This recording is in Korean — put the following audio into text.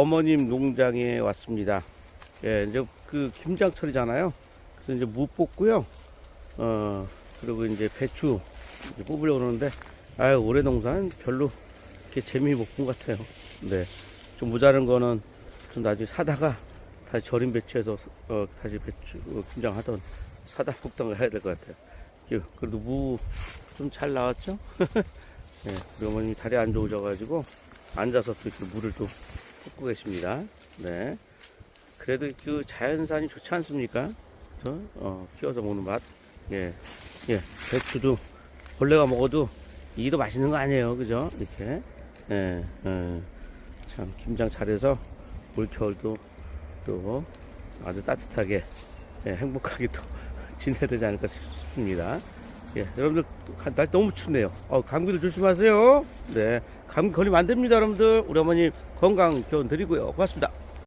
어머님 농장에 왔습니다. 예, 이제 그 김장철이잖아요. 그래서 이제 무 뽑고요. 어, 그리고 이제 배추 이제 뽑으려고 그러는데, 아유, 올해 농사는 별로 이렇게 재미 못 본 것 같아요. 네. 좀 모자른 거는 좀 나중에 사다가 다시 절임 배추해서, 어, 다시 배추, 어, 김장하던 사다 볶던 해야 될 것 같아요. 그- 그래도 무 좀 잘 나왔죠? 네, 우리 어머님이 다리 안 좋으셔가지고 앉아서 또 이렇게 물을 또 붓고 계십니다. 네. 그래도 그 자연산이 좋지 않습니까? 저, 어, 키워서 먹는 맛. 예. 예. 배추도 벌레가 먹어도 이게 더 맛있는 거 아니에요. 그죠? 이렇게. 예. 예. 참, 김장 잘해서 올 겨울도 또 아주 따뜻하게, 예, 행복하게 또 지내야 되지 않을까 싶습니다. 예, 여러분들 가- 날 너무 춥네요. 어, 감기도 조심하세요. 네, 감기 걸리면 안 됩니다, 여러분들. 우리 어머니 건강 기원 드리고요. 고맙습니다.